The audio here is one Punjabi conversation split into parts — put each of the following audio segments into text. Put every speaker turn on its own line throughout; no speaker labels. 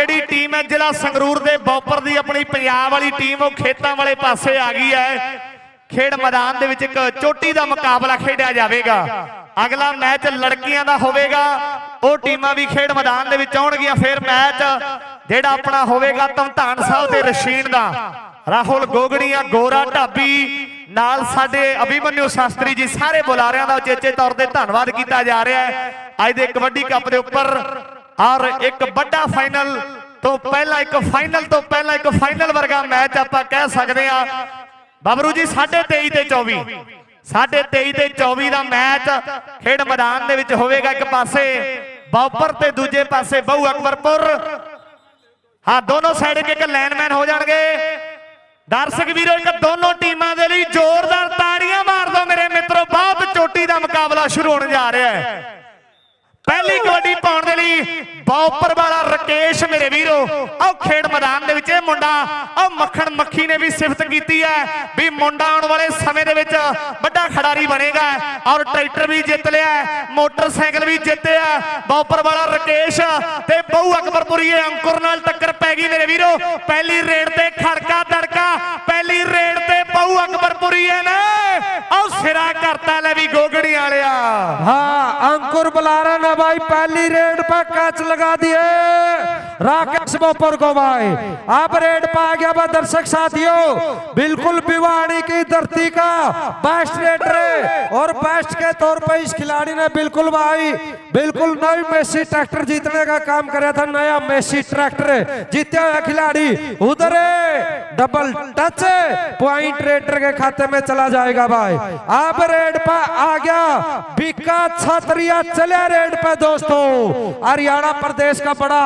ਜਿਹੜੀ ਟੀਮ ਹੈ ਜ਼ਿਲ੍ਹਾ ਸੰਗਰੂਰ ਦੇ ਬੌਪਰ ਦੀ ਆਪਣੀ ਪੰਜਾਬ ਵਾਲੀ ਟੀਮ ਉਹ ਖੇਤਾਂ ਵਾਲੇ ਪਾਸੇ ਆ ਗਈ ਹੈ। ਖੇਡ ਮੈਦਾਨ ਦੇ ਵਿੱਚ ਇੱਕ ਚੋਟੀ ਦਾ ਮੁਕਾਬਲਾ ਖੇਡਿਆ ਜਾਵੇਗਾ। ਅਗਲਾ ਮੈਚ ਲੜਕੀਆਂ ਦਾ ਹੋਵੇਗਾ। ਉਹ ਟੀਮਾਂ ਵੀ ਖੇਡ ਮੈਦਾਨ ਦੇ ਵਿੱਚ ਆਉਣਗੀਆਂ। ਫਿਰ ਮੈਚ ਜਿਹੜਾ ਆਪਣਾ ਹੋਵੇਗਾ ਧਮਧਾਨ ਸਾਹਿਬ ਤੇ ਰਸ਼ੀਨ ਦਾ। ਰਾਹੁਲ ਗੋਗੜੀਆਂ, ਗੋਰਾ ਢਾਬੀ, ਨਾਲ ਸਾਡੇ ਅਭਿਮਨਿਊ ਸ਼ਾਸਤਰੀ ਜੀ ਸਾਰੇ ਬੁਲਾਰਿਆਂ ਦਾ ਉਚੇਚੇ ਤੌਰ ਤੇ ਧੰਨਵਾਦ ਕੀਤਾ ਜਾ ਰਿਹਾ ਹੈ। ਅੱਜ ਦੇ ਕਬੱਡੀ ਕੱਪ ਦੇ ਉੱਪਰ ਔਰ ਇੱਕ ਵੱਡਾ ਫਾਈਨਲ ਤੋਂ ਪਹਿਲਾਂ, ਇੱਕ ਫਾਈਨਲ ਤੋਂ ਪਹਿਲਾਂ, ਇੱਕ ਫਾਈਨਲ ਵਰਗਾ ਮੈਚ ਆਪਾਂ ਕਹਿ ਸਕਦੇ ਆ ਬਬਰੂ ਜੀ 23 ਤੇ 24 23 ਤੇ 24 ਦਾ ਮੈਚ ਖੇਡ ਮੈਦਾਨ ਦੇ ਵਿੱਚ ਹੋਵੇਗਾ ਇੱਕ ਪਾਸੇ, ਬਾਉਪਰ ਤੇ ਦੂਜੇ ਪਾਸੇ ਬਹੁ ਅਕਬਰਪੁਰ। ਹਾਂ, ਦੋਨੋਂ ਸਾਈਡ ਇੱਕ ਇੱਕ ਲਾਈਨਮੈਨ ਹੋ ਜਾਣਗੇ। ਦਰਸ਼ਕ ਵੀਰੋ, ਇੱਕ ਦੋਨੋਂ ਟੀਮਾਂ ਦੇ ਲਈ ਜ਼ੋਰਦਾਰ ਤਾੜੀਆਂ ਮਾਰ ਦਿਓ ਮੇਰੇ ਮਿੱਤਰੋ। ਬਹੁਤ ਚੋਟੀ ਦਾ ਮੁਕਾਬਲਾ ਸ਼ੁਰੂ ਹੋਣ ਜਾ ਰਿਹਾ ਹੈ। ਪਹਿਲੀ ਕਬੱਡੀ ਪਾਉਣ ਦੇ ਲਈ ਬੌਪਰ ਵਾਲਾ ਰਕੇਸ਼ ਮੇਰੇ ਵੀਰੋ, ਆਹ ਖੇਡ ਮੈਦਾਨ ਦੇ ਵਿੱਚ ਇਹ ਮੁੰਡਾ, ਆਹ ਮੱਖਣ ਮੱਖੀ ਨੇ ਵੀ ਸਿਫਤ ਕੀਤੀ ਹੈ ਵੀ ਮੁੰਡਾ ਆਉਣ ਵਾਲੇ ਸਮੇਂ ਦੇ ਵਿੱਚ ਵੱਡਾ ਖਿਡਾਰੀ ਬਣੇਗਾ ਔਰ ਟਰੈਕਟਰ ਵੀ ਜਿੱਤ ਲਿਆ ਮੋਟਰਸਾਈਕਲ ਵੀ ਜਿੱਤਿਆ ਬੌਪਰ ਵਾਲਾ ਰਕੇਸ਼ ਤੇ ਬਹੁ ਅਕਬਰਪੁਰੀ ਅੰਕੁਰ ਨਾਲ ਟੱਕਰ ਪੈ ਗਈ ਮੇਰੇ ਵੀਰੋ, ਪਹਿਲੀ ਰੇਡ ਤੇ ਖੜਕਾ ਤੜਕਾ, ਪਹਿਲੀ ਰੇਡ ਤੇ ਬਹੁ ਅਕਬਰਪੁਰੀ ਨਾ ਆਹ ਸਿਰਾ ਕਰਤਾ ਲੈ ਵੀ ਗੋਗੜੀ ਵਾਲਿਆ।
ਹਾਂ, ਅੰਕੁਰ ਬਲਾਰਾ ਨਾ भाई पहली रेड पर कैच लगा दिए राकेश बोपर को भाई। अब रेड पा गया बा दर्शक साथियों। बिल्कुल भिवाड़ी की धरती का बेस्ट रेडर है। और बेस्ट के तौर पर इस खिलाड़ी ने बिल्कुल भाई, बिल्कुल नई मेसी ट्रैक्टर जीतने का काम कराया था। नया मेसी ट्रैक्टर जीते हुए खिलाड़ी। उधर डबल टच पॉइंट रेडर के खाते में चला जाएगा भाई। अब रेड पर आ गया। बिका छतरिया, चले रेड पे दोस्तों। हरियाणा प्रदेश का बड़ा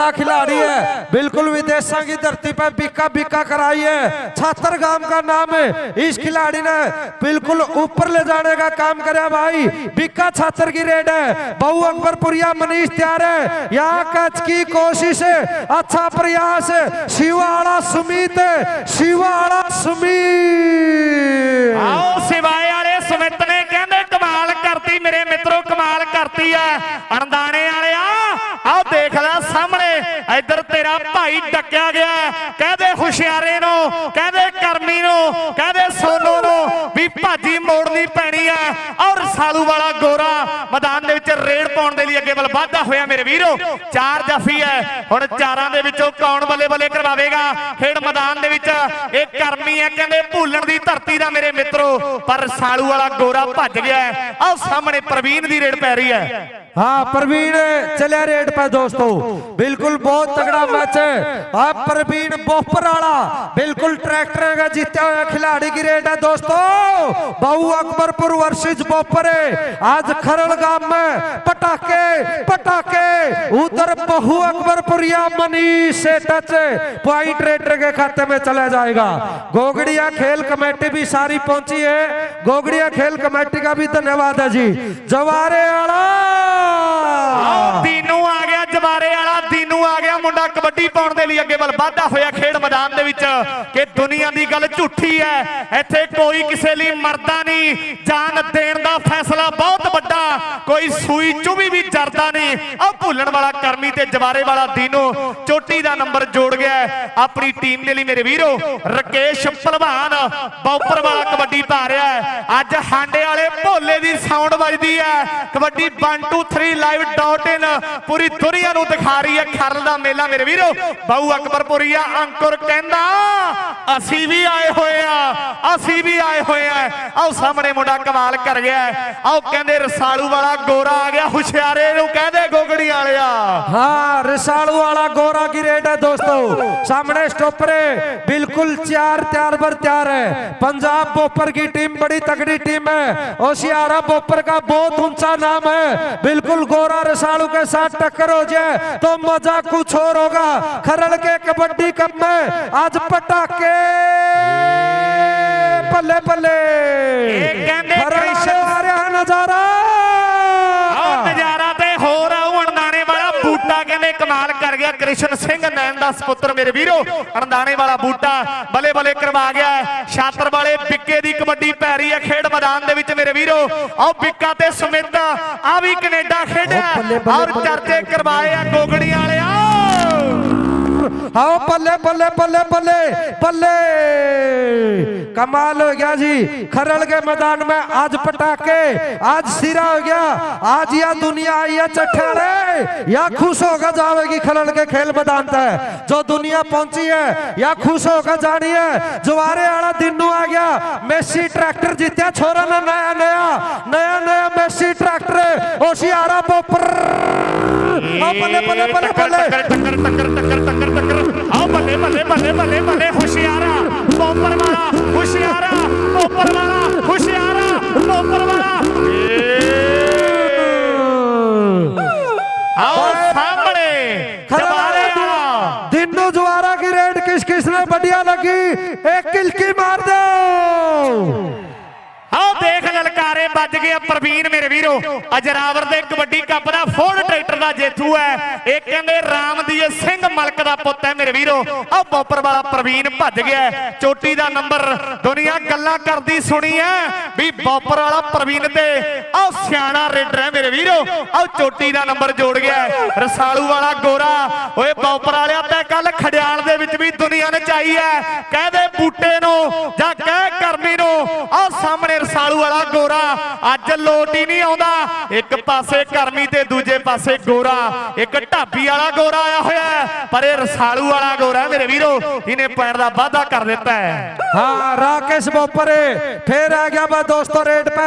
बड़ा खिलाड़ी है। बिल्कुल विदेशा की धरती पर बिका बिका कराई है। छात्र गाँव का नाम है इस खिलाड़ी ने बिल्कुल ऊपर ले जाने का काम करा भाई। बिका छात्र की रेड है। बहु अकबरपुरिया मनीष त्यार है। यहाँ कच की कोशिश है अच्छा प्रयास। है शिवाड़ा सुमित शिवाड़ा सुमित।
आओ सिवाय सुमित ने कहते कमाल करती, मेरे मित्रों कमाल करती है। अंदाने वाले ਆਓ ਦੇਖ ਲੈ ਸਾਹਮਣੇ, ਇੱਧਰ ਤੇਰਾ ਭਾਈ ਡੱਕਿਆ ਗਿਆ ਕਹਦੇ ਹੁਸ਼ਿਆਰੇ ਨੂੰ, ਕਹਦੇ ਕਰਮੀ ਨੂੰ, ਕਹਦੇ ਸੋਨੂ ਨੂੰ ਵੀ ਭਾਜੀ ਮੋੜਨੀ ਪੈਣੀ ਹੈ। ਔਰ ਸਾਲੂ ਵਾਲਾ ਗੋਰਾ ਪਾਉਣ ਦੇ ਲਈ ਅੱਗੇ ਵੱਲ ਵਾਧਾ ਹੋਇਆ ਮੇਰੇ ਵੀਰੋ ਚਾਰ ਜਫੀ ਐ ਹੁਣ ਚਾਰਾਂ ਦੇ ਵਿੱਚੋਂ ਕੌਣ ਬੱਲੇ ਬੱਲੇ ਕਰਵਾਵੇਗਾ ਖੇਡ ਮੈਦਾਨ ਦੇ ਵਿੱਚ ਇਹ ਕਰਮੀ ਐ ਕਹਿੰਦੇ ਭੂਲਣ ਦੀ ਧਰਤੀ ਦਾ ਮੇਰੇ ਮਿੱਤਰੋ ਪਰ ਸਾਲੂ ਵਾਲਾ ਗੋਰਾ ਭੱਜ ਗਿਆ ਹੈ। ਆਹ ਸਾਹਮਣੇ ਪ੍ਰਵੀਨ ਦੀ ਰੇਡ ਪੈ ਰਹੀ ਹੈ
हाँ प्रवीण चले रेड पे दोस्तों बिल्कुल बहुत तगड़ा मैच है आप प्रवीण बोपराड़ा बिल्कुल ट्रैक्टर का जीते हुए खिलाड़ी की रेड है दोस्तों बहु अकबरपुर वर्सेज बोपरे आज खरड़ गांव में पटाखे पटाखे उधर बहू अकबरपुरिया मनीष से टच पॉइंट रेडर के खाते में चला जाएगा गोगड़िया खेल कमेटी भी सारी पहुंची है गोगड़िया खेल कमेटी का भी धन्यवाद है जी जवारे आला
तीनों आ गया ਜਵਾਰੇ ਵਾਲਾ ਦੀਨੂ ਆ ਗਿਆ, ਮੁੰਡਾ ਕਬੱਡੀ ਪਾਉਣ ਦੇ ਲਈ ਅੱਗੇ ਵੱਲ ਵਾਧਾ ਹੋਇਆ ਖੇਡ ਮੈਦਾਨ ਦੇ ਵਿੱਚ, ਕਿ ਦੁਨੀਆ ਦੀ ਗੱਲ ਝੂਠੀ ਹੈ। ਇੱਥੇ ਕੋਈ ਕਿਸੇ ਲਈ ਮਰਦਾ ਨਹੀਂ, ਜਾਨ ਦੇਣ ਦਾ ਫੈਸਲਾ ਬਹੁਤ ਵੱਡਾ, ਕੋਈ ਸੂਈ ਚੁਬੀ ਵੀ ਜਰਦਾ ਨਹੀਂ। ਆਹ ਭੁੱਲਣ ਵਾਲਾ ਕਰਮੀ ਤੇ ਜਵਾਰੇ ਵਾਲਾ ਦੀਨੂ, ਚੋਟੀ ਦਾ ਨੰਬਰ ਜੋੜ ਗਿਆ ਆਪਣੀ ਟੀਮ ਦੇ ਲਈ ਮੇਰੇ ਵੀਰੋ, ਰਕੇਸ਼ ਭਲਵਾਨ, ਬੌਪਰ ਵਾਲਾ ਕਬੱਡੀ ਪਾ ਰਿਹਾ ਹੈ। ਅੱਜ ਹਾਂਡੇ ਵਾਲੇ ਭੋਲੇ ਦੀ ਸਾਊਂਡ ਵੱਜਦੀ ਹੈ। ਕਬੱਡੀ 1 2 3 ਲਾਈਵ ਡਾਟ ਇਨ ਪੂਰੀ ਦੁਨੀਆ ਨੂੰ ਦਿਖਾ ਰਹੀ ਹੈ ਖਰਲ ਦਾ ਮੇਲਾ ਮੇਰੇ ਵੀਰੋ ਬਾਊ ਅਕਬਰਪੁਰੀਆ ਅੰਕੁਰ ਕਹਿੰਦਾ ਅਸੀਂ ਵੀ ਆਏ ਹੋਏ ਆ ਅਸੀਂ ਵੀ ਆਏ ਹੋਏ ਆ ਆਓ ਸਾਹਮਣੇ ਮੁੰਡਾ ਕਮਾਲ ਕਰ ਗਿਆ ਹੈ। ਆਓ ਕਹਿੰਦੇ ਰਸਾਲੂ ਵਾਲਾ ਗੋਰਾ ਆ ਗਿਆ ਹੁਸ਼ਿਆਰੇ ਨੂੰ ਕਹਦੇ ਗੋਗੜੀ ਵਾਲਿਆ
हाँ रिसाड़ू वाला गोरा की रेड है दोस्तों सामने स्टॉपर है बिल्कुल चार तैयार पर तैयार है पंजाब बोपर की टीम बड़ी तगड़ी टीम है ओशियारा बोपर का बहुत ऊंचा नाम है बिल्कुल गोरा रिसाड़ू के साथ टक्कर हो बजे तो मज़ा कुछ और होगा। खरल के कबड्डी कप में आज पटाखे। पले
पले
खरल रहा नज़ारा।
ਕਮਾਲ ਕਰ ਗਿਆ ਕ੍ਰਿਸ਼ਨ ਸਿੰਘ ਨੈਣ ਦਾ ਸੁਪੁੱਤਰ ਮੇਰੇ ਵੀਰੋ। ਅਣਦਾਣੇ ਵਾਲਾ ਬੂਟਾ ਬਲੇ ਬਲੇ ਕਰਵਾ ਗਿਆ। ਛਾਤਰ ਵਾਲੇ ਬਿੱਕੇ ਦੀ ਕਬੱਡੀ ਪੈ ਰਹੀ ਹੈ ਖੇਡ ਮੈਦਾਨ ਦੇ ਵਿੱਚ ਮੇਰੇ ਵੀਰੋ। ਆਹ ਬਿੱਕਾ ਤੇ ਸੁਮਿਤ ਆ ਵੀ ਕੈਨੇਡਾ ਖੇਡਿਆ। ਔਰ ਚਰਚੇ ਕਰਵਾਏ ਆ ਗੋਗੜੀ ਵਾਲਿਆ।
हाँ पल्ले पल्ले पल्ले पल्ले पल्ले। कमाल हो गया जी खरल के मैदान में आज पटाके आज सिरा हो गया, आज या दुनिया आई है चठेड़े या खुश होगा जावेगी खरल के खेल मैदान तक जो दुनिया पहुँची है, या खुश होकर जानी है, जुआरे आड़ा दिनू आ गया मेसी ट्रैक्टर जीत्या छोरा ने नया नया नया नया मेसी ट्रैक्टर ओशियारा पोपर। हाँ, पल्ले पल्ले
पल्ले पल्ले। टक्कर टक्कर टक्कर टक्कर ਬੱਲੇ ਬੱਲੇ ਬੱਲੇ ਬੱਲੇ ਬੱਲੇ ਹੁਸ਼ਿਆਰਾ ਪੋਪਰ ਵਾਲਾ ਹੁਸ਼ਿਆਰਾ ਪੋਪਰ ਵਾਲਾ ਹੁਸ਼ਿਆਰਾ ਪੋਪਰ ਵਾਲਾ ਆਓ ਸਾਹਮਣੇ ਜਵਾਰੇ ਵਾਲਾ
दिन्नू जुआरा की रेड किस किसने बढ़िया लगी एक किलकी मार दो
ਆਓ ਦੇਖ ਲਲਕਾਰੇ ਵੱਜ ਗਏ ਪ੍ਰਵੀਨ ਮੇਰੇ ਵੀਰੋ। ਅਜਰਾਵਰ ਦੇ ਕਬੱਡੀ ਕੱਪ ਦਾ ਫੋਰਡ ਟਰੈਕਟਰ ਦਾ ਜੇਤੂ ਹੈ। ਇਹ ਕਹਿੰਦੇ ਰਾਮਦੀਏ ਸਿੰਘ ਮਲਕ ਦਾ ਪੁੱਤ ਹੈ ਮੇਰੇ ਵੀਰੋ। ਆ ਬੋਪਰ ਵਾਲਾ ਪ੍ਰਵੀਨ ਭੱਜ ਗਿਆ ਚੋਟੀ ਦਾ ਨੰਬਰ, ਦੁਨੀਆ ਗੱਲਾਂ ਕਰਦੀ ਸੁਣੀ ਹੈ। ਵੀ ਬੋਪਰ ਵਾਲਾ ਪ੍ਰਵੀਨ ਤੇ ਆਹ ਸਿਆਣਾ ਰੇਡਰ ਹੈ ਮੇਰੇ ਵੀਰੋ। ਆਹ ਚੋਟੀ ਦਾ ਨੰਬਰ ਜੋੜ ਗਿਆ ਰਸਾਲੂ ਵਾਲਾ ਗੋਰਾ। ਓਏ ਬੋਪਰ ਵਾਲਿਆ ਤੇ ਕੱਲ ਖੜਿਆਲ ਦੇ ਵਿੱਚ ਵੀ ਦੁਨੀਆ ਚਾਈ ਹੈ। ਕਹਦੇ ਬੂਟੇ ਨੂੰ ਜਾਂ ਕਹਿ ਕਰਮੀ ਨੂੰ। ਆਹ ਸਾਹਮਣੇ ਰਸਾਲੂ ਵਾਲਾ ਗੋਰਾ। ਅੱਜ ਲੋਟ ਹੀ ਨਹੀਂ ਆਉਂਦਾ ਇੱਕ ਪਾਸੇ ਕਰਮੀ ਤੇ ਦੂਜੇ ਪਾਸੇ ਗੋਰਾ ਇੱਕ ਢਾਬੀ ਵਾਲਾ ਗੋਰਾ ਆਇਆ ਹੋਇਆ ਹੈ, ਪਰ ਇਹ ਰਸਾਲੂ ਵਾਲਾ ਗੋਰਾ ਹੈ ਮੇਰੇ ਵੀਰੋ ਇਹਨੇ ਪੈਣ ਦਾ ਵਾਅਦਾ ਕਰ ਦਿੱਤਾ ਹੈ
हाँ राकेश बोपरे फिर आ गया बा दोस्तों रेड पे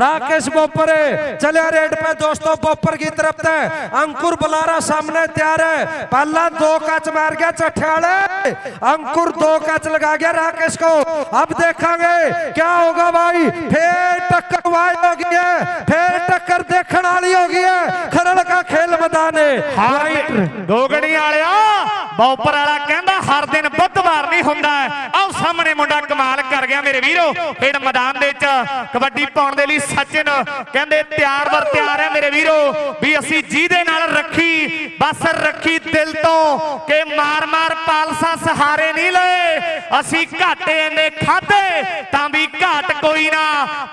राकेश बोपरे चले रेड पे दोस्तों बोपर की तरफ से अंकुर बुलारा सामने तैयार है पहला दो कच मार गया चठियाले अंकुर दो कच लगा गया राकेश को अब देखेंगे क्या होगा भाई फिर टक्कर ਹੋ ਗਈ ਹੈ। ਫੇਰ ਟੱਕਰ ਦੇਖਣ ਵਾਲੀ ਹੋ ਗਈ ਹੈ। ਖਰਲ ਕਾ ਖੇਲ ਮੈਦਾਨ।
ਹੈ ਹਾਈ ਦੋਗਣੀ ਵਾਲਿਆ। ਬੌਪਰ ਵਾਲਾ ਕਹਿੰਦਾ ਹਰ ਦਿਨ ਬੁੱਧਵਾਰ ਨਹੀਂ ਹੁੰਦਾ ਆਹ ਸਾਹਮਣੇ ਮੁੰਡਾ ਕਮਾਲ ਕਰ ਗਿਆ ਮੇਰੇ ਵੀਰੋ। ਪਿੰਡ ਮੈਦਾਨ ਦੇ ਵਿੱਚ ਕਬੱਡੀ ਪਾਉਣ ਦੇ ਲਈ ਸਚਿਨ ਕਹਿੰਦੇ ਤਿਆਰ ਵਰ ਤਿਆਰ ਹੈ ਮੇਰੇ ਵੀਰੋ। ਵੀ ਅਸੀਂ ਜਿਹਦੇ ਨਾਲ ਰੱਖੀ ਬਸ ਰੱਖੀ ਦਿਲ ਤੋਂ ਕਿ ਮਾਰ ਮਾਰ ਪਾਲਸਾ ਸਹਾਰੇ ਨਹੀਂ ਲਏ। ਅਸੀਂ ਘਾਟੇ ਨੇ ਖਾਦੇ ਤਾਂ ਵੀ ਘਾਟ ਕੋਈ ਨਾ।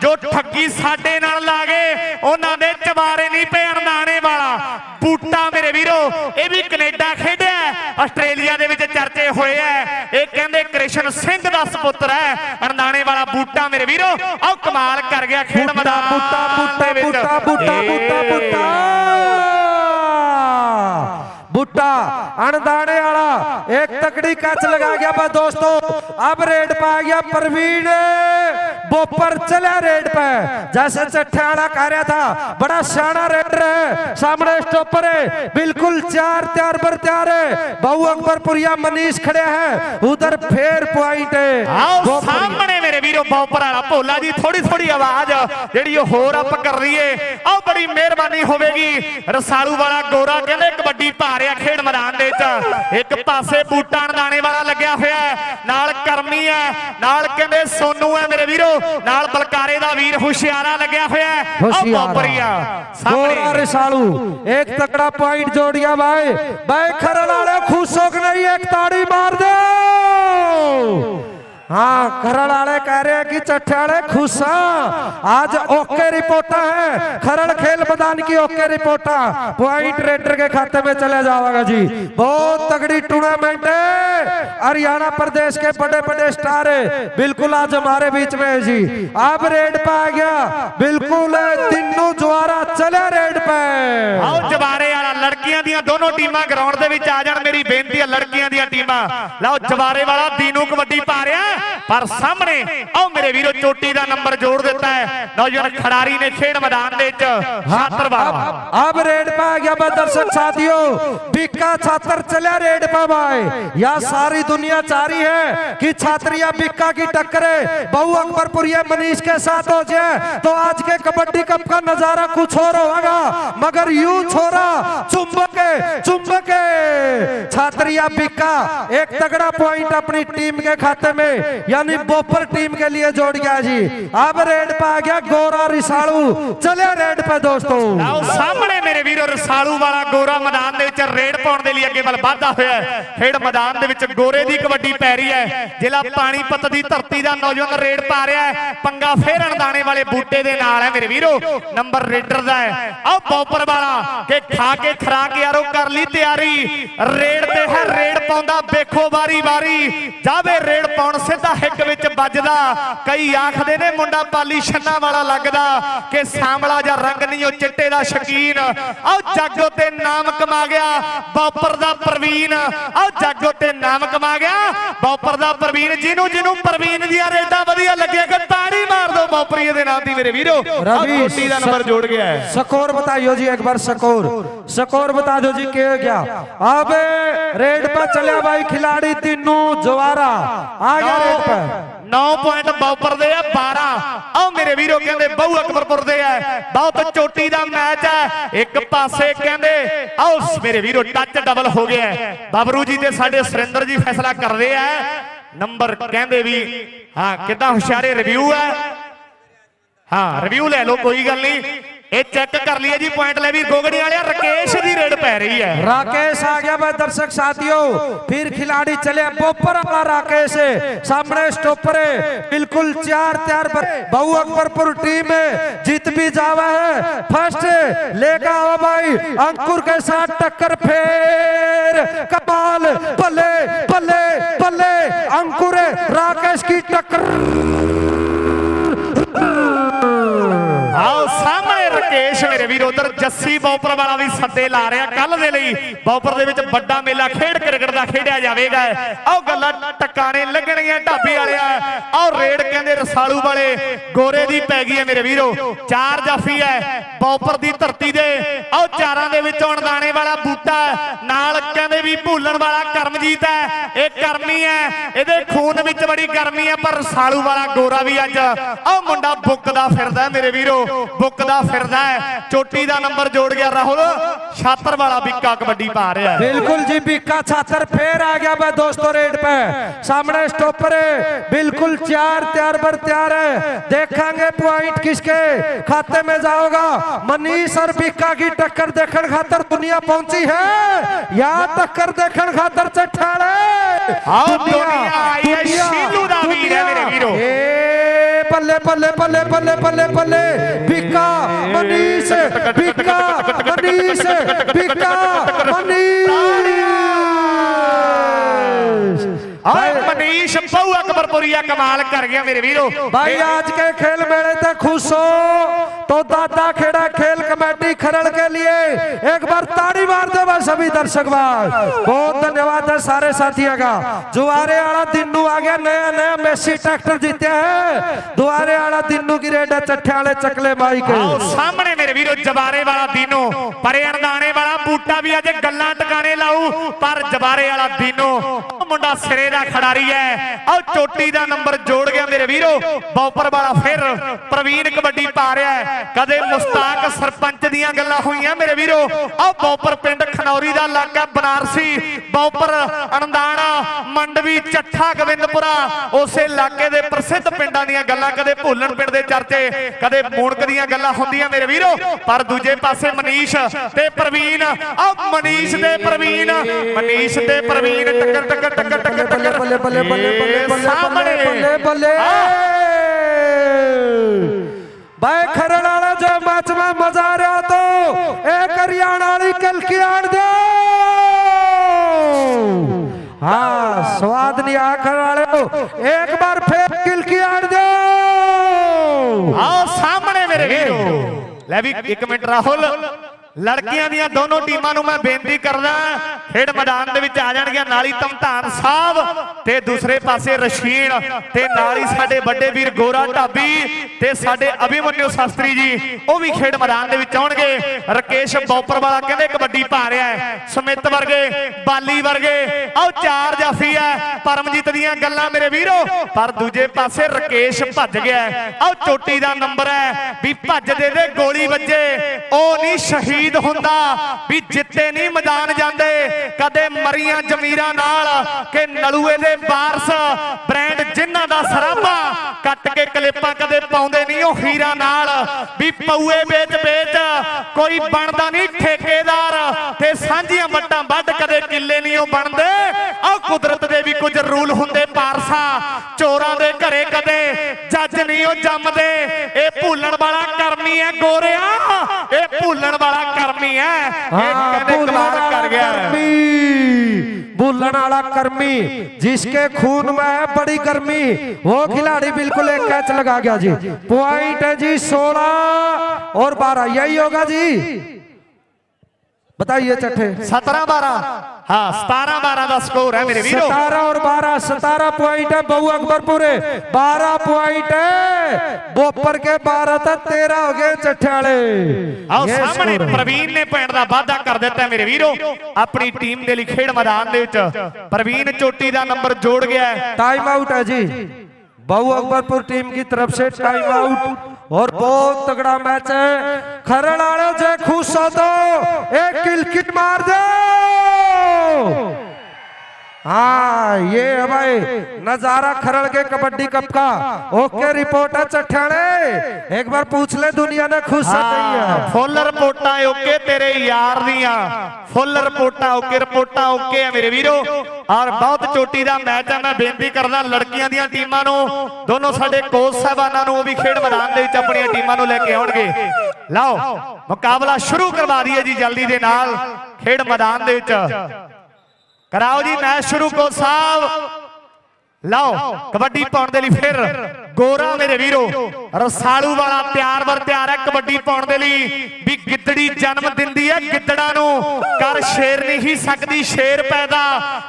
ਜੋ ਠੱਗੀ ਸਾ ਸਾਡੇ ਨਾਲ ਲਾਗੇ ਉਹਨਾਂ ਦੇ ਚਵਾਰੇ ਨਹੀਂ ਪਏ ਅਣਦਾਣੇ ਵਾਲਾ ਬੂਟਾ ਮੇਰੇ ਵੀਰੋ ਇਹ ਵੀ ਕੈਨੇਡਾ ਖੇਡਿਆ ਆਸਟ੍ਰੇਲੀਆ ਦੇ ਵਿੱਚ ਚਰਚੇ ਹੋਏ ਐ ਇਹ ਕਹਿੰਦੇ ਕ੍ਰਿਸ਼ਨ ਸਿੰਘ ਦਾ ਸੁਪੁੱਤਰ ਹੈ ਅਣਦਾਣੇ ਵਾਲਾ ਬੂਟਾ ਮੇਰੇ ਵੀਰੋ ਆਹ ਕਮਾਲ ਕਰ ਗਿਆ ਖੇਡ ਮੈਦਾਨ
ਬੂਟਾ ਬੂਟਾ। ਬੂਟਾ ਬੂਟਾ। ਬੂਟਾ बूटा अनदाने वाला एक तकड़ी कैच लगा गया बा दोस्तों अब रेड पे आ गया प्रवीण बोपर चला रेड पे जैसे चट्ठाना कह रहा था बड़ा सियाना रेडर है सामने स्टॉपर है बिल्कुल चार त्यार पर त्यार है बहु अकबरपुरिया मनीष खड़े हैं उधर फेर पॉइंट है
ਆਓ
बोपर-
ਸਾਹਮਣੇ ਮੇਰੇ ਵੀਰੋ ਬੌਪਰ ਵਾਲਾ ਭੋਲਾ ਜੀ ਥੋੜੀ ਥੋੜੀ ਆਵਾਜ਼ ਜਿਹੜੀ ਉਹ ਹੋਰ ਅਪ ਕਰ ਰਹੀ ਏ ਆਓ ਬੜੀ ਮਿਹਰਬਾਨੀ ਹੋਵੇਗੀ ਰਸਾਲੂ ਵਾਲਾ ਗੋਰਾ ਕਹਿੰਦੇ ਕਬੱਡੀ ਪਾ ਰਿਹਾ ਖੇਡ ਮੈਦਾਨ ਦੇ ਵਿੱਚ। ਇੱਕ ਪਾਸੇ ਬੂਟਾ ਨਦਾਣੇ ਵਾਲਾ ਲੱਗਿਆ ਹੋਇਆ ਨਾਲ ਕਰਮੀ ਹੈ। ਨਾਲ ਕਹਿੰਦੇ ਸੋਨੂ ਹੈ ਮੇਰੇ ਵੀਰੋ। ਨਾਲ ਬਲਕਾਰੇ ਦਾ ਵੀਰ ਹੁਸ਼ਿਆਰਾ ਲੱਗਿਆ ਹੋਇਆ ਉਹ ਬੋਪਰੀਆ ਸਾਹਮਣੇ
ਰਿਸਾਲੂ। ਇੱਕ ਤਕੜਾ ਪੁਆਇੰਟ ਜੋੜ ਗਿਆ ਬਾਏ। ਬਾਏ ਖਰਲ ਵਾਲੇ ਖੁਸ਼ ਹੋ ਕੇ ਇੱਕ ਤਾੜੀ ਮਾਰ ਦਿਓ। हाँ खरड़ आड़े कह रहे हैं कि चट्ठाड़े खुशा आज ओके रिपोर्टा है। खरड़ खेल मैदान की ओके रिपोर्टा पॉइंट रेडर के खाते में चले जाएगा जी। बहुत तगड़ी टूर्नामेंट है। हरियाणा प्रदेश के बड़े बड़े स्टार है। बिल्कुल आज हमारे बीच में है जी। अब रेड पे आ गया। बिल्कुल तीनों जुआरा चले रेड पे।
आओ ਲੜਕੀਆਂ ਦੀਆਂ ਦੋਨੋਂ ਟੀਮਾਂ ਗਰਾਊਂਡ ਦੇ ਵਿੱਚ ਆ ਜਾਣ ਮੇਰੀ ਬੇਨਤੀ ਹੈ ਲੜਕੀਆਂ ਦੀਆਂ ਟੀਮਾਂ ਲਓ ਜਵਾਰੇ ਵਾਲਾ ਦੀਨੂ ਕਬੱਡੀ ਪਾ ਰਿਹਾ ਹੈ, ਪਰ ਸਾਹਮਣੇ ਆਓ ਮੇਰੇ ਵੀਰੋ ਚੋਟੀ ਦਾ ਨੰਬਰ ਜੋੜ ਦਿੱਤਾ ਹੈ ਨੌਜਵਾਨ ਖਿਡਾਰੀ ਨੇ ਖੇਡ ਮੈਦਾਨ ਦੇ ਵਿੱਚ ਛਾਤਰ ਵਾਲਾ
अब अब रेड पे आ गया बा दर्शक साथियों बिक्का छात्र चले रेड पे भाई या सारी दुनिया चाह रही है कि छात्रिया बिक्का की टक्करे बहु अकबरपुरिया मनीष के साथ हो जाए तो आज के कबड्डी कप का नजारा कुछ और होगा मगर यू छोरा चुंबके चुंबके छात्रिया बिक्का एक तगड़ा पॉइंट अपनी टीम के खाते में यानी बोपर टीम के लिए जोड़ गया जी अब रेड पे आ गया गोरा रिसालू चले रेड पे दोस्तों
ਆਓ ਸਾਹਮਣੇ ਮੇਰੇ ਵੀਰੋ ਰਸਾਲੂ ਵਾਲਾ ਗੋਰਾ ਮੈਦਾਨ ਦੇ ਵਿੱਚ ਰੇਡ ਪਾਉਣ ਦੇ ਲਈ ਅੱਗੇ ਵੱਲ ਵਧਦਾ ਹੋਇਆ ਹੈ ਖੇਡ ਮੈਦਾਨ ਦੇ ਵਿੱਚ ਗੋਰੇ ਦੀ ਕਬੱਡੀ ਪੈ ਰਹੀ ਹੈ ਜ਼ਿਲ੍ਹਾ ਪਾਣੀਪਤ ਦੀ ਧਰਤੀ ਦਾ ਨੌਜਵਾਨ ਰੇਡ ਪਾ ਰਿਹਾ ਹੈ ਪੰਗਾ ਫੇਰਨ ਦਾਣੇ ਵਾਲੇ ਬੂਟੇ ਦੇ ਨਾਲ ਹੈ ਮੇਰੇ ਵੀਰੋ ਨੰਬਰ ਰੇਡਰ ਦਾ ਹੈ ਆਓ ਪੌਪਰ ਵਾਲਾ ਕਿ ਖਾ ਕੇ ਖਰਾਕ ਯਾਰੋ ਕਰ ਲਈ ਤਿਆਰੀ। ਰੇਡ ਤੇ ਹੈ ਰੇਡ ਪਾਉਂਦਾ, ਵੇਖੋ ਵਾਰੀ ਵਾਰੀ। ਜਾਵੇ ਰੇਡ ਪਾਉਣ, ਸਿੱਧਾ ਹਿੱਕ ਵਿੱਚ ਵੱਜਦਾ। ਕਈ ਆਖਦੇ ਨੇ ਮੁੰਡਾ ਪਾਲੀ ਛੰਨਾ ਵਾਲਾ ਲੱਗਦਾ ਕਿ ਸਾਂਵਲਾ ਜਾਂ ਰੰਗ ਨਹੀਂ, ਉਹ ਚਿੱਟੇ ਦਾ ਸ਼ਕੀਨ। ਆਓ ਜੱਗ ਤੇ ਨਾਮ ਕਮਾ ਗਿਆ, ਬੌਪਰ ਦਾ ਪ੍ਰਵੀਨ। ਆਓ ਜੱਗ ਤੇ ਨਾਮ ਕਮਾ ਗਿਆ, ਬੌਪਰ ਦਾ ਪ੍ਰਵੀਨ। ਜਿਹਨੂੰ ਜਿਹਨੂੰ ਪ੍ਰਵੀਨ ਦੀਆਂ ਰੇਡਾਂ ਵਧੀਆ ਲੱਗਿਆ, ਕਿ ਤਾੜੀ ਮਾਰ ਦੋ ਬੌਪਰੀ ਦੇ ਨਾਂ ਦੀ ਮੇਰੇ ਵੀਰੋ ਆਓ
रवि
ਕੋਟੀ ਦਾ ਨੰਬਰ ਜੋੜ ਗਿਆ ਹੈ
स्कोर बताइयो जी एक बार स्कोर स्कोर बता दो जी के क्या अब रेड पर चले भाई खिलाड़ी तीनों जवारा आ गया रेड पर
9 ਪੁਆਇੰਟ ਬੌਪਰ ਦੇ ਆ 12 ਆਓ ਮੇਰੇ ਵੀਰੋ ਕਹਿੰਦੇ ਬਹੁ ਅਕਬਰਪੁਰ ਦੇ ਆ ਬਹੁਤ ਚੋਟੀ ਦਾ ਮੈਚ ਹੈ ਇੱਕ ਪਾਸੇ ਕਹਿੰਦੇ ਆਓ ਮੇਰੇ ਵੀਰੋ ਟੱਚ ਡਬਲ ਹੋ ਗਿਆ ਹੈ। ਬਬਰੂ ਜੀ ਤੇ ਸਾਡੇ ਸੁਰਿੰਦਰ ਜੀ ਫੈਸਲਾ ਕਰਦੇ ਆ ਨੰਬਰ ਕਹਿੰਦੇ ਵੀ ਹਾਂ ਕਿਦਾਂ ਹੁਸ਼ਿਆਰੇ ਰਿਵਿਊ ਹੈ ਹਾਂ ਰਿਵਿਊ ਲੈ ਲਓ ਕੋਈ ਗੱਲ ਨਹੀਂ ਇਹ ਚੈੱਕ ਕਰ ਲਈਏ ਜੀ ਪੁਆਇੰਟ ਲੈ ਵੀ ਗੋਗੜੀ ਵਾਲਿਆ ਰਕੇਸ਼ ਦੀ ਰੇਡ ਪੈ ਰਹੀ ਹੈ
राकेश आ गया भाई दर्शक साथियों फिर खिलाड़ी चले बोपर वाला राकेश है सामने स्टॉपर है बिल्कुल चार चार पर बहु अकबरपुर टीम है जीत भी जावा है फर्स्ट लेगा हुआ भाई अंकुर के साथ टक्कर फेर कमाल बल्ले बल्ले बल्ले अंकुर राकेश की टक्कर
ਆਓ ਸਾਹਮਣੇ ਰਕੇਸ਼ ਮੇਰੇ ਵੀਰ, ਉਧਰ ਜੱਸੀ ਬੌਪਰ ਵਾਲਾ ਵੀ ਸੱਦੇ ਲਾ ਰਿਹਾ ਕੱਲ ਦੇ ਲਈ। ਬੌਪਰ ਦੇ ਵਿੱਚ ਵੱਡਾ ਮੇਲਾ, ਖੇਡ ਕ੍ਰਿਕਟ ਦਾ ਖੇਡਿਆ ਜਾਵੇਗਾ। ਆਓ ਗੱਲਾਂ ਟਕਾਣੇ ਲੱਗਣਗੀਆਂ ਢਾਬੀ ਵਾਲਿਆ। ਆਓ ਰੇਡ ਕਹਿੰਦੇ ਰਸਾਲੂ ਵਾਲੇ, ਗੋਰੇ ਦੀ ਪੈ ਗਈ ਹੈ ਮੇਰੇ ਵੀਰੋ। ਚਾਰ ਜਾਫੀ ਹੈ, ਬੌਪਰ ਦੀ ਧਰਤੀ ਦੇ। ਆਓ ਚਾਰਾਂ ਦੇ ਵਿੱਚ ਅਣਦਾਣੇ ਵਾਲਾ ਬੂਟਾ। ਨਾਲ ਕਹਿੰਦੇ ਵੀ ਭੂਲਣ ਵਾਲਾ ਕਰਮਜੀਤ ਹੈ। ਇਹ ਕਰਮੀ ਹੈ, ਇਹਦੇ ਖੂਨ ਵਿੱਚ ਬੜੀ ਗਰਮੀ ਹੈ ਪਰ ਰਸਾਲੂ ਵਾਲਾ ਗੋਰਾ ਵੀ ਅੱਜ ਆਹ ਮੁੰਡਾ ਬੁੱਕਦਾ ਫਿਰਦਾ ਹੈ ਮੇਰੇ ਵੀਰੋ ਬੁੱਕਦਾ ਫਿਰਦਾ ਹੈ ਚੋਟੀ ਦਾ ਨੰਬਰ ਜੋੜ ਗਿਆ ਰਾਹੁਲ ਛਾਤਰ ਵਾਲਾ ਵਿੱਕਾ ਕਬੱਡੀ ਪਾ ਰਿਹਾ ਹੈ
बिल्कुल जी बिक्का छात्र फिर आ गया भाई दोस्तों रेड पे सामने स्टॉपर है बिल्कुल चार चार पर तैयार है देखेंगे पॉइंट किसके खाते में जाओगा मनीष और बिक्का की टक्कर देखने खातर दुनिया पहुंची है या टक्कर देखने खातर चट्ठाले
आओ दुनिया आई है, शीलू दा वीर है मेरे वीरो।
ए बल्ले बल्ले बल्ले बल्ले बल्ले बल्ले बिक्का मनीष बिक्का मनीष बिक्का मनीष
ਆਏ ਮਨੀਸ਼ ਬਹੁ ਅਕਬਰਪੁਰੀਆ ਕਮਾਲ ਕਰ ਗਿਆ ਮੇਰੇ ਵੀਰੋ
भाई आज के खेल मेले से खुश हो तो दादा खेड़ा खेल कमेटी खरड़ के लिए एक बार ताड़ी मार दो भाई सभी दर्शक भाई बहुत धन्यवाद है सारे साथियों का जुआरे वाला दिन्नू आ गया नया नया मेसी ट्रैक्टर जीते हैं दुआरे वाला दिन्नू की रेड है चट्ठे वाले चकले भाई के
ਆਓ ਸਾਹਮਣੇ ਮੇਰੇ ਵੀਰੋ ਜਬਾਰੇ ਵਾਲਾ ਦੀਨੋ ਪਰੇ ਅਣਦਾਣੇ ਵਾਲਾ ਬੂਟਾ ਵੀ ਅੱਜ ਗੱਲਾਂ ਟਿਕਾਣੇ ਲਾਊ ਪਰ ਜਬਾਰੇ ਵਾਲਾ ਦੀਨੋ ਉਹ ਮੁੰਡਾ ਸਿਰੇ ਦਾ ਖਿਡਾਰੀ ਹੈ ਆਓ ਚੋਟੀ ਦਾ ਨੰਬਰ ਜੋੜ ਗਿਆ ਮੇਰੇ ਵੀਰੋ ਬੌਪਰ ਵਾਲਾ ਫਿਰ ਪ੍ਰਵੀਨ ਕਬੱਡੀ ਪਾ ਰਿਹਾ ਹੈ ਕਦੇ ਮੁਸਤਾਕ ਸਰਪੰਚ ਦੀਆਂ ਗੱਲਾਂ ਹੋਈਆਂ ਮੇਰੇ ਵੀਰੋ ਆਓ ਬੌਪਰ ਪਿੰਡ ਖਨੌਰੀ ਦਾ ਇਲਾਕਾ ਬਨਾਰਸੀ ਬੌਪਰ ਅਣਦਾਣਾ ਮੰਡਵੀ ਚੱਠਾ ਗਵਿੰਦਪੁਰਾ ਉਸੇ ਇਲਾਕੇ ਦੇ ਪ੍ਰਸਿੱਧ ਪਿੰਡਾਂ ਦੀਆਂ ਗੱਲਾਂ ਕਦੇ ਭੁੱਲਣ ਪਿੰਡ ਦੇ ਚਰਚੇ ਕਦੇ ਮੂਣਕ ਦੀਆਂ ਗੱਲਾਂ ਹੁੰਦੀਆਂ ਮੇਰੇ ਵੀਰੋ। ਪਰ ਦੂਜੇ ਪਾਸੇ ਮਨੀਸ਼ ਤੇ ਪ੍ਰਵੀਨ ਆ ਮਨੀਸ਼ ਤੇ ਪ੍ਰਵੀਨ ਮਨੀਸ਼ ਤੇ ਪ੍ਰਵੀਨ ਟੱਕਰ ਟੱਕਰ ਟੱਕਰ ਟੱਕਰ
ਟੱਕਰ। ਬੱਲੇ ਬੱਲੇ
ਬੱਲੇ
ਬੱਲੇ
ਸਾਹਮਣੇ।
ਬੱਲੇ ਬੱਲੇ। ਬਾਏ ਖਰੜ ਵਾਲਾ ਜੋ ਮਚਵਾ ਮਜ਼ਾਰਿਆ ਤੋਂ ਇਹ ਕਰਿਆਣ ਵਾਲੀ ਕਲਕਿਆਣ ਦੇ હા સ્વાદની આખર વાળો એક બાર ફેર કિલકી આડ દો
આવો સામે ਮੇਰੇ વીરો લેવી એક મિનિટ રાહુલ ਲੜਕੀਆਂ ਦੀਆਂ ਦੋਨੋਂ ਟੀਮਾਂ ਨੂੰ ਮੈਂ ਬੇਨਤੀ ਕਰਦਾ, ਖੇਡ ਮੈਦਾਨ ਦੇ ਵਿੱਚ ਆ ਜਾਣਗੀਆਂ ਨਾਲੀ ਧਮਧਾਨ ਸਾਹਿਬ ਤੇ ਦੂਸਰੇ ਪਾਸੇ ਰਸ਼ੀਨ ਤੇ ਨਾਲ ਹੀ ਸਾਡੇ ਵੱਡੇ ਵੀਰ ਗੋਰਾ ਢਾਬੀ ਤੇ ਸਾਡੇ ਅਭਿਮਨਿਊ ਸ਼ਾਸਤਰੀ ਜੀ, ਉਹ ਵੀ ਖੇਡ ਮੈਦਾਨ ਦੇ ਵਿੱਚ ਆਉਣਗੇ। ਰਕੇਸ਼ ਬੌਪਰ ਵਾਲਾ ਕਹਿੰਦੇ ਕਬੱਡੀ ਪਾ ਰਿਹਾ ਹੈ। ਸਮਿਤ ਵਰਗੇ, ਬਾਲੀ ਵਰਗੇ ਆਓ ਚਾਰ ਜਾਫੀ ਹੈ। ਪਰਮਜੀਤ ਦੀਆਂ ਗੱਲਾਂ ਮੇਰੇ ਵੀਰੋ, ਪਰ ਦੂਜੇ ਪਾਸੇ ਰਕੇਸ਼ ਭੱਜ ਗਿਆ ਆਓ ਚੋਟੀ ਦਾ ਨੰਬਰ ਹੈ ਵੀ ਭੱਜਦੇ ਦੇ ਗੋਲੀ ਵੱਜੇ। ਉਹ ਨਹੀਂ ਸ਼ਹੀਦ ਹੁੰਦਾ ਵੀ ਜਿੱਤੇ ਨਹੀਂ ਮੈਦਾਨ ਜਾਂਦੇ, ਕਦੇ ਮਰੀਆਂ ਜ਼ਮੀਰਾਂ ਨਾਲ ਕਿ ਨਲੂਏ ਦੇ ਵਾਰਸ ਬ੍ਰਾਂਡ ਜਿਨ੍ਹਾਂ ਦਾ ਸਰਾਬਾ ਕੱਟ ਕੇ ਕਲਿੱਪਾਂ ਕਦੇ ਪਾਉਂਦੇ ਨਹੀਂ, ਉਹ ਹੀਰਾ ਨਾਲ ਵੀ ਪਊਏ ਵੇਚ ਵੇਚ ਕੋਈ ਬਣਦਾ ਨਹੀਂ ਠੇਕੇਦਾਰ ਤੇ ਸਾਂਝੀਆਂ ਵੱਟਾਂ ਵੱਢ ਕਦੇ ਕਿੱਲੇ ਨਹੀਂ ਉਹ ਬਣਦੇ। ਆ ਕੁਦਰਤ ਦੇ ਵੀ ਕੁਝ ਰੂਲ ਹੁੰਦੇ ਪਾਰਸਾ, ਚੋਰਾਂ ਦੇ ਘਰੇ ਕਦੇ ਜੱਜ ਨਹੀਂ ਉਹ ਜੰਮਦੇ, ਇਹ ਭੁੱਲਣ ਵਾਲਾ ਕਰਮੀ ਹੈ ਗੋਰਿਆ ਇਹ ਭੁੱਲਣ ਵਾਲਾ ਕਰਮੀ ਹੈ ਇਹ
हाँ
ਕਹਿੰਦੇ ਕਮਾਲ ਕਰ ਗਿਆ ਹੈ।
बुल्लड़ लुटने वाला कर्मी जिसके खून में है बड़ी गर्मी वो खिलाड़ी बिल्कुल एक कैच लगा गया जी पॉइंट है जी सोलह और बारह यही होगा जी बताइए चटे
सत्रह बारह हाँ सतारह बारह का स्कोर है मेरे वीरों
सतारह और बारह सतारह पॉइंट है बहु अकबरपुरे बारह पॉइंट है बोपर के बारह था तेरह हो गए चटे वाले
आओ सामने प्रवीण ने पॉइंट का वाधा कर दिता है मेरे वीरों अपनी टीम के लिए खेड मैदान प्रवीण चोटी का नंबर जोड़ गया है
टाइम आउट है जी बहु अकबरपुर टीम की तरफ से टाइम आउट और बहुत तगड़ा मैच है खरड़ वाले जे खुश हो तो एक किल किट मार दो हाँ ये है भाई नजारा खरड़ के कबड्डी कप का ओके रिपोर्ट है चट्ठाने एक बार पूछ ले दुनिया ने खुश है नहीं है
ਫੁੱਲ ਰਿਪੋਰਟਾਂ ਓਕੇ ਤੇਰੇ ਯਾਰ ਦੀਆਂ ਫੁੱਲ ਰਿਪੋਰਟਾਂ ਓਕੇ ਰਿਪੋਰਟਾਂ ਓਕੇ ਆ ਮੇਰੇ ਵੀਰੋ ਔਰ ਬਹੁਤ ਚੋਟੀ ਦਾ ਮੈਚ ਹੈ ਮੈਂ ਬੇਨਤੀ ਕਰਦਾ ਲੜਕੀਆਂ ਦੀਆਂ ਟੀਮਾਂ ਨੂੰ ਦੋਨੋਂ ਸਾਡੇ ਕੋਚ ਸਾਹਿਬਾਨਾਂ ਨੂੰ ਉਹ ਵੀ ਖੇਡ ਮੈਦਾਨ ਦੇ ਵਿੱਚ ਆਪਣੀਆਂ ਟੀਮਾਂ ਨੂੰ ਲੈ ਕੇ ਆਉਣਗੇ ਲਓ ਮੁਕਾਬਲਾ ਸ਼ੁਰੂ ਕਰਵਾ ਦਈਏ ਜੀ ਜਲਦੀ ਦੇ ਨਾਲ ਖੇਡ ਮੈਦਾਨ ਦੇ ਵਿੱਚ ਕਰਾਓ ਜੀ ਮੈਚ ਸ਼ੁਰੂ ਕੋਚ ਸਾਹਿਬ ਲਓ ਕਬੱਡੀ ਪਾਉਣ ਦੇ ਲਈ ਫਿਰ। ਗੋਰਾ ਮੇਰੇ ਵੀਰੋ, ਰਸਾਲੂ ਵਾਲਾ ਪਿਆਰ ਵਰ ਪਿਆਰ ਹੈ, ਕਬੱਡੀ ਪਾਉਣ ਦੇ ਲਈ। ਵੀ ਗਿੱਦੜੀ ਜਨਮ ਦਿੰਦੀ ਹੈ, ਗਿੱਦੜਾ ਨੂੰ ਕਰ ਸ਼ੇਰ ਨਹੀਂ ਹੀ ਸਕਦੀ, ਸ਼ੇਰ ਪੈਦਾ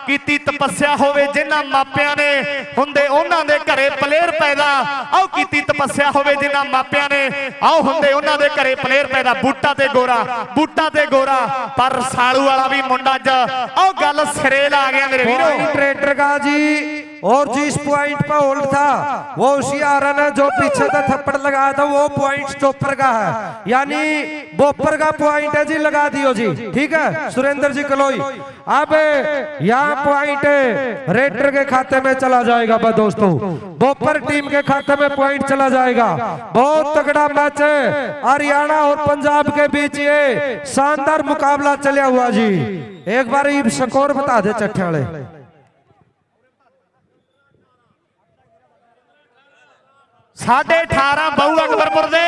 ਕੀਤੀ ਤਪੱਸਿਆ ਹੋਵੇ ਜਿਨ੍ਹਾਂ ਮਾਪਿਆਂ ਨੇ। ਹੁੰਦੇ ਉਹਨਾਂ ਦੇ ਘਰੇ ਪਲੇਅਰ ਪੈਦਾ, ਆਓ ਕੀਤੀ ਤਪੱਸਿਆ ਹੋਵੇ ਜਿਨ੍ਹਾਂ ਮਾਪਿਆਂ ਨੇ। ਆਓ ਹੁੰਦੇ ਉਹਨਾਂ ਦੇ ਘਰੇ ਪਲੇਅਰ ਪੈਦਾ, ਬੂਟਾ ਤੇ ਗੋਰਾ, ਬੂਟਾ ਤੇ ਗੋਰਾ। ਪਰ ਰਸਾਲੂ ਵਾਲਾ ਵੀ ਮੁੰਡਾ ਅੱਜ ਆਓ ਗੱਲ ਸਿਰੇ ਲਾ ਗਿਆ ਮੇਰੇ ਵੀਰੋ।
ਟਰੈਕਟਰ ਕਾ ਜੀ। और जिस पॉइंट पर होल्ड था वो उसी आरन है जो पीछे से थप्पड़ लगाया था, वो पॉइंट स्टॉपर का है। यानी बोपर का पॉइंट है जी, लगा दियो जी। ठीक है, सुरेंद्र जी कलोई। अब यहाँ पॉइंट रेटर के खाते में चला जाएगा बा दोस्तों। बोपर टीम के खाते में पॉइंट चला जाएगा। बहुत तगड़ा मैच है। हरियाणा और पंजाब के बीच ये शानदार मुकाबला चलिया हुआ जी। एक बार स्कोर बता दे, चट्टे वाले।
ਸਾਢੇ 18 ਬਹੁ ਅਕਬਰਪੁਰ ਦੇ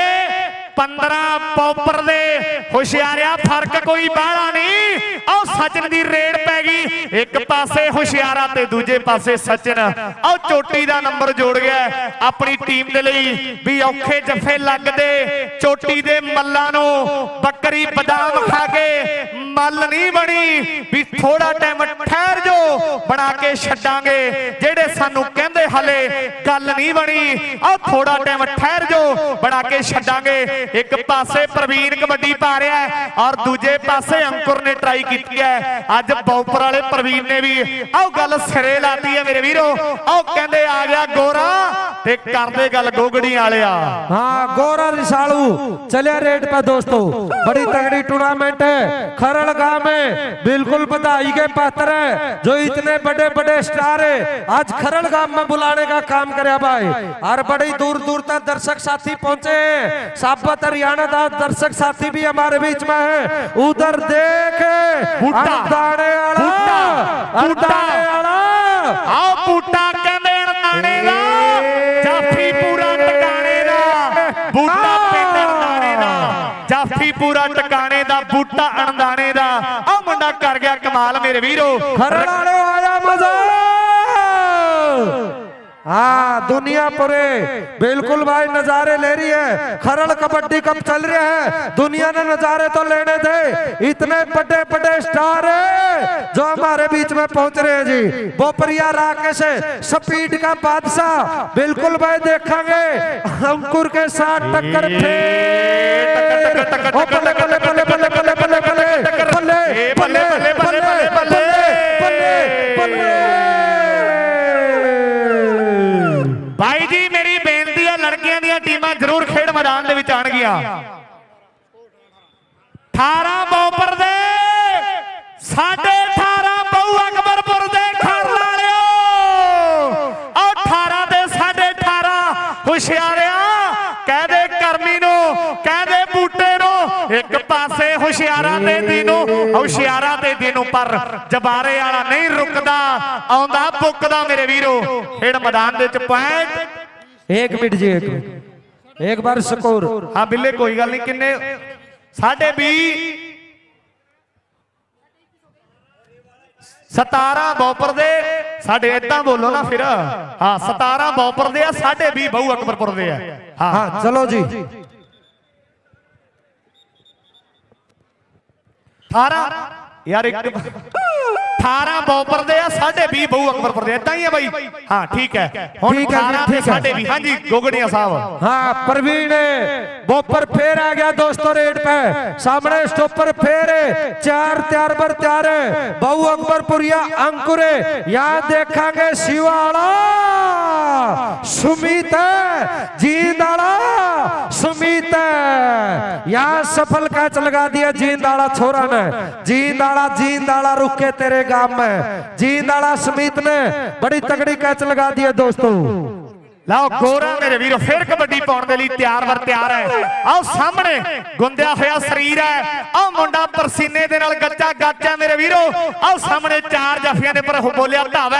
15 ਪੌਪਰ ਦੇ। ਹੁਸ਼ਿਆਰਿਆ ਫ਼ਰਕ ਕੋਈ ਬਾਹਲਾ ਨਹੀਂ। ਆਓ ਸਚਨ ਦੀ ਰੇਡ ਪੈ ਗਈ। ਇੱਕ ਪਾਸੇ ਹੁਸ਼ਿਆਰਾ ਤੇ ਦੂਜੇ ਪਾਸੇ ਸਚਨ। ਉਹ ਚੋਟੀ ਦਾ ਨੰਬਰ ਜੋੜ ਗਿਆ ਆਪਣੀ ਟੀਮ ਦੇ ਲਈ ਵੀ ਔਖੇ ਜੱਫੇ ਲੱਗਦੇ। ਚੋਟੀ ਦੇ ਮੱਲਾਂ ਨੂੰ ਬੱਕਰੀ ਬਦਾਮ ਖਾ ਕੇ ਮੱਲ ਨਹੀਂ ਬਣੀ, ਵੀ ਥੋੜਾ ਟਾਈਮ ਠਹਿਰ ਜੋ, ਬਣਾ ਕੇ ਛੱਡਾਂਗੇ। ਜਿਹੜੇ ਸਾਨੂੰ ਕਹਿੰਦੇ ਹਲੇ ਗੱਲ ਨਹੀਂ ਬਣੀ ਆ ਥੋੜਾ ਟਾਈਮ ਠਹਿਰ ਜੋ, ਬਣਾ ਕੇ ਛੱਡਾਂਗੇ। ਇੱਕ ਪਾਸੇ ਪ੍ਰਵੀਨ ਕਬੱਡੀ ਪਾ ਰਿਹਾ ਔਰ ਦੂਜੇ ਪਾਸੇ ਅੰਕੁਰ ਨੇ ਟਰਾਈ ਕੀਤੀ ਹੈ। ਅੱਜ ਬੌਪਰ ਵਾਲੇ ਪ੍ਰਵੀਨ ਨੇ ਵੀ ਆਹ ਗੱਲ ਸਿਰੇ ਲਾਤੀ ਹੈ ਮੇਰੇ ਵੀਰੋ। ਆਹ ਕਹਿੰਦੇ ਆ ਗਿਆ ਗੋਰਾ ਤੇ ਕਰਦੇ ਗੱਲ ਗੋਗੜੀ ਵਾਲਿਆ।
ਹਾਂ, ਗੋਰਾ ਰਿਸਾਲੂ, ਚਲਿਆ ਰੇਟ ਪਾ ਦੋਸਤੋ। ਬੜੀ ਤਗੜੀ ਟੂਰਨਾਮੈਂਟ ਹੈ। ਖਰੜ वाला काम है। बिल्कुल बधाई के पात्र है जो इतने बड़े बड़े स्टार है। आज खरल गाँव में बुलाने का काम करे भाई। और बड़ी दूर दूर तक दर्शक साथी पहुँचे साबत हरियाणा दास दर्शक साथी भी हमारे बीच में है। उधर देख अड़दाने आओ
बूटा के ਬੂਟਾ ਅਣਦਾਣੇ ਦਾ ਆ ਮੁੰਡਾ ਕਰ ਗਿਆ ਕਮਾਲ ਮੇਰੇ ਵੀਰੋ
खरड़ वाले आया मजा हाँ दुनिया पूरे बिल्कुल भाई नजारे ले रही है खरड़ कबड्डी कब चल रहा है दुनिया ने नजारे तो लेने थे इतने बड़े बड़े स्टार है जो हमारे बीच में पहुंच रहे हैं जी बोपरिया राकेश स्पीड का बादशाह बिल्कुल भाई देखेंगे अंकुर के साथ टक्कर
ਬੱਲੇ ਬੱਲੇ ਬੱਲੇ
ਬੱਲੇ ਬੱਲੇ
ਭਾਈ ਜੀ, ਮੇਰੀ ਬੇਨਤੀ ਹੈ ਲੜਕੀਆਂ ਦੀਆਂ ਟੀਮਾਂ ਜ਼ਰੂਰ ਖੇਡ ਮੈਦਾਨ ਦੇ ਵਿੱਚ ਆਣਗੀਆਂ 18 ਬੌਪਰ ਦੇ 18.5 ਬਹੁ ਅਕਬਰਪੁਰ ਦੇ ਖੜ ਲਾਲਿਓ ਆ 18 ਦੇ 18.5 ਹੁਸ਼ਿਆਰਿਆ ਕਹਦੇ ਕਰਮੀ ਨੂੰ ਕਹਦੇ ਬੂਟੇ ਨੂੰ, ਇੱਕ ਪਾਸੇ ਹੁਸ਼ਿਆਰਾਂ ਦੇ ਦੀਨੋ ਹੁਸ਼ਿਆਰਾ ਦੇ ਦਿਨੋਂ ਪਰ ਜਬਾਰੇ ਵਾਲਾ ਨਹੀਂ ਰੁਕਦਾ ਆਉਂਦਾ ਬੁੱਕਦਾ ਮੇਰੇ ਵੀਰੋ। ਖੇਡ ਮੈਦਾਨ ਦੇ ਵਿੱਚ ਪੁਆਇੰਟ
1 ਮਿੰਟ ਜੀ 1 ਇੱਕ ਵਾਰ ਸਕੋਰ।
ਹਾਂ ਬਿੱਲੇ ਕੋਈ ਗੱਲ ਨਹੀਂ ਕਿੰਨੇ? 20 17 ਬੌਪਰ ਦੇ ਸਾਡੇ ਇਦਾਂ ਬੋਲੋ ਨਾ ਫਿਰ। ਹਾਂ 17 ਬੌਪਰ ਦੇ ਆ 20 ਬਹੁ ਅਕਬਰਪੁਰ ਦੇ ਆ। ਹਾਂ
ਚਲੋ ਜੀ।
18 ਯਾਰ ਇੱਕ 18 ਬੌਪਰ ਦੇ ਆ ਸਾਡੇ 20 ਬਹੁ ਅਕਬਰਪੁਰ ਦੇ ਇਦਾਂ ਹੀ ਆ ਬਾਈ ਹਾਂ ਠੀਕ ਹੈ ਹੁਣ
ਠੀਕ ਹੈ ਜੀ,
18 ਤੇ
ਠੀਕ ਹੈ।
ਸਾਡੇ 20 ਹਾਂਜੀ ਗੋਗੜੀਆਂ ਸਾਹਿਬ
हाँ प्रवीण बोपर फेर आ गया दोस्तों रेड पे सामने स्टॉपर फेर है चार त्यार पर त्यार है बहु अकबरपुरिया अंकुर है यहाँ देखेंगे शिवाड़ा सुमित है जींदाड़ा सुमित है यहाँ सफल कैच लगा दिया जींदाड़ा छोरा ने जींदाड़ा ਵਾਲਾ ਜੀਂਦ ਵਾਲਾ ਰੁਕੇ ਤੇਰੇ ਗਮ। ਜੀਂਦ ਵਾਲਾ ਸਮੀਤ ਨੇ ਬੜੀ ਤਗੜੀ ਕੈਚ ਲਗਾ ਦੀ ਹੈ ਦੋਸਤੋ।
ਲਓ, ਗੋਰਾ ਮੇਰੇ ਵੀਰੋ, ਫਿਰ ਕਬੱਡੀ ਪਾਉਣ ਦੇ ਲਈ ਤਿਆਰ ਵਰ ਤਿਆਰ ਹੈ। ਆਓ, ਸਾਹਮਣੇ ਗੁੰਦਿਆ ਹੋਇਆ ਸਰੀਰ ਹੈ। ਆਹ ਮੁੰਡਾ ਪਰਸੀਨੇ ਦੇ ਨਾਲ ਗੱਜਾ ਗੱਜਾ ਮੇਰੇ ਵੀਰੋ। ਆਓ, ਸਾਹਮਣੇ ਚਾਰ ਜਫੀਆਂ ਦੇ ਪਰ ਬੋਲਿਆ ਧਾਵਾ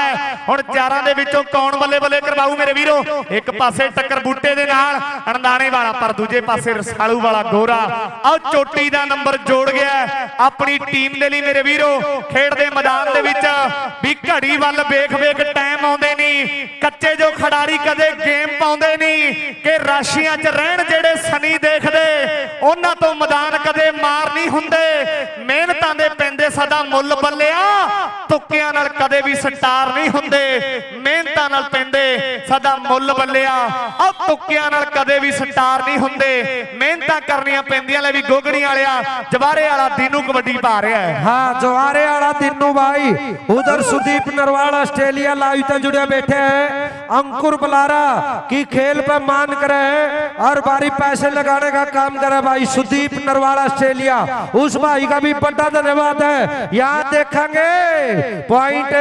ਹੁਣ ਚਾਰਾਂ ਦੇ ਵਿੱਚੋਂ ਕੌਣ ਬੱਲੇ ਬੱਲੇ ਕਰਵਾਊ ਮੇਰੇ ਵੀਰੋ? ਇੱਕ ਪਾਸੇ ਟੱਕਰ ਬੂਟੇ ਦੇ ਨਾਲ, ਅਣਦਾਣੇ ਵਾਲਾ, ਪਰ ਦੂਜੇ ਪਾਸੇ ਰਸਾਲੂ ਵਾਲਾ ਗੋਰਾ। ਆਓ, ਚੋਟੀ ਦਾ ਨੰਬਰ ਜੋੜ ਗਿਆ ਆਪਣੀ ਟੀਮ ਦੇ ਲਈ ਮੇਰੇ ਵੀਰੋ, ਖੇਡ ਦੇ ਮੈਦਾਨ ਦੇ ਵਿੱਚ ਵੀ ਘੜੀ ਵੱਲ ਵੇਖ ਵੇਖ ਟਾਈਮ ਆਉਂਦੇ ਨਹੀਂ। ਕੱਚੇ ਜੋ ਖਿਡਾਰੀ ਕਦੇ ਗੇਮ ਪਾਉਂਦੇ ਨਹੀਂ ਕਿ ਰਾਸ਼ੀਆਂ 'ਚ ਰਹਿਣ ਜਿਹੜੇ ਸਨੀ ਦੇਖਦੇ। ਉਹਨਾਂ ਤੋਂ ਮੈਦਾਨ ਕਦੇ ਮਾਰ ਨਹੀਂ ਹੁੰਦੇ ਮਿਹਨਤਾਂ ਦੇ ਪੈਂਦੇ ਸਦਾ ਮੁੱਲ ਬੱਲਿਆ ਤੁੱਕਿਆਂ ਨਾਲ ਕਦੇ ਵੀ ਸਟਾਰ ਨਹੀਂ ਹੁੰਦੇ ਮਿਹਨਤਾਂ ਨਾਲ ਪੈਂਦੇ ਸਦਾ ਮੁੱਲ ਬੱਲਿਆ ਆ ਤੁੱਕਿਆਂ ਨਾਲ ਕਦੇ ਵੀ ਸਟਾਰ ਨਹੀਂ ਹੁੰਦੇ ਮਿਹਨਤਾਂ ਕਰਨੀਆਂ ਪੈਂਦੀਆਂ ਲੈ ਵੀ ਗੋਗੜੀ ਵਾਲਿਆ ਜਵਾਰੇ ਵਾਲਾ ਦੀਨੂ ਕਬੱਡੀ ਪਾ ਰਿਹਾ ਹੈ
हाँ जवारे वाला तिन्नू भाई उधर सुदीप नरवाल ऑस्ट्रेलिया लाइव तक जुड़े बैठे हैं अंकुर बलारा की खेल पे मान करे हैं और बारी पैसे लगाने का काम करे भाई सुदीप नरवाल ऑस्ट्रेलिया। उस भाई का भी बड़ा धन्यवाद है। यहाँ देखेंगे पॉइंट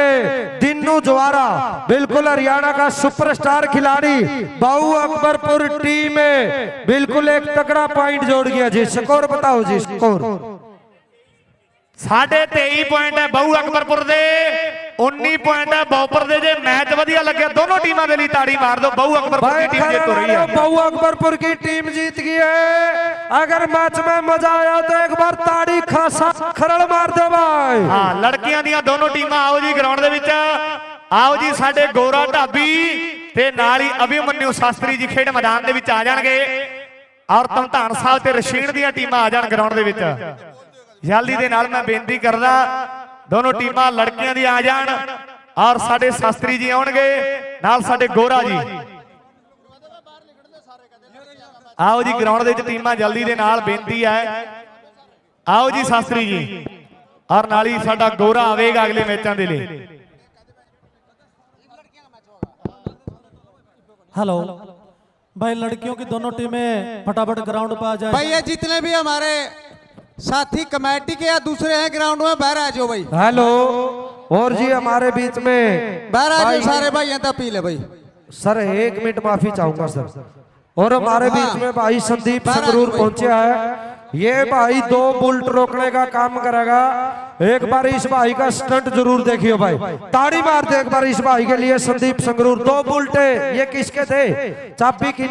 दिनू जवारा। बिल्कुल हरियाणा का सुपरस्टार खिलाड़ी बहु अकबरपुर टीम में बिल्कुल एक तकड़ा पॉइंट जोड़ गया जी। स्कोर बताओ जी, स्कोर।
साढ़े तेई पॉइंट है बहु अकबरपुर दे। 19 ਪੁਆਇੰਟ ਹੈ ਬੌਪਰ ਦੇ ਜੇ ਮੈਚ ਵਧੀਆ ਲੱਗਿਆ ਦੋਨੋਂ ਟੀਮਾਂ ਦੇ ਲਈ ਤਾੜੀ ਮਾਰ ਦਿਓ ਬਹੁ ਅਕਬਰਪੁਰ
भाई
ਦੀ ਟੀਮ ਜਿੱਤ ਹੋ ਰਹੀ ਹੈ
बहु अकबरपुर की टीम जीत गई है अगर मैच में मजा आया तो एक बार ताड़ी खासा खरड़ मार दे भाई
ਹਾਂ ਲੜਕੀਆਂ ਦੀਆਂ ਦੋਨੋਂ ਟੀਮਾਂ ਆਓ ਜੀ ਗਰਾਊਂਡ ਦੇ ਵਿੱਚ ਆਓ ਜੀ ਸਾਡੇ ਗੋਰਾ ਢਾਬੀ ਤੇ ਨਾਲ ਹੀ ਅਭਿਮਨਿਊ ਸ਼ਾਸਤਰੀ ਜੀ ਖੇਡ ਮੈਦਾਨ ਦੇ ਵਿੱਚ ਆ ਜਾਣਗੇ ਔਰ ਧਮਧਾਨ ਸਾਹਿਬ ਤੇ ਰਸ਼ੀਨ ਦੀਆਂ ਟੀਮਾਂ ਆ ਜਾਣ ਗਰਾਊਂਡ ਦੇ ਵਿੱਚ ਜਲਦੀ ਦੇ ਨਾਲ ਮੈਂ ਬੇਨਤੀ ਕਰਦਾ ਦੋਨੋਂ ਟੀਮਾਂ ਲੜਕੀਆਂ ਦੀ ਆ ਜਾਣ ਔਰ ਸਾਡੇ ਸ਼ਾਸਤਰੀ ਜੀ ਆਉਣਗੇ ਨਾਲ ਸਾਡੇ ਗੋਰਾ ਜੀ ਆਓ ਜੀ ਗਰਾਊਂਡ ਦੇ ਵਿੱਚ ਟੀਮਾਂ ਜਲਦੀ ਦੇ ਨਾਲ ਬੇਨਤੀ ਹੈ ਆਓ ਜੀ ਸ਼ਾਸਤਰੀ ਜੀ ਔਰ ਨਾਲ ਹੀ ਸਾਡਾ ਗੋਰਾ ਆਵੇਗਾ ਅਗਲੇ ਮੈਚਾਂ ਦੇ ਲਈ
हेलो भाई लड़कियों की दोनों टीमें फटाफट ग्राउंड पर आ जाए
भाई ये जितने भी हमारे साथी कमेटी के या दूसरे हैं ग्राउंड में बाहर जाओ भाई।
हेलो और जी हमारे बीच में।
बाहर
भाई-
सारे भाई यहाँ तक पी ले भाई।
सर एक मिनट माफ़ी चाहूँगा सर। और हमारे बीच में भाई संदीप संगरूर पहुँचे है। ये भाई दो बुलट रोकने का काम करेगा। एक बार इस भाई का स्टंट ज़रूर देखियो भाई। ताड़ी मार दे एक बार इस भाई के लिए संदीप संगरूर। दो बुलटे ये किसके थे? चाबी की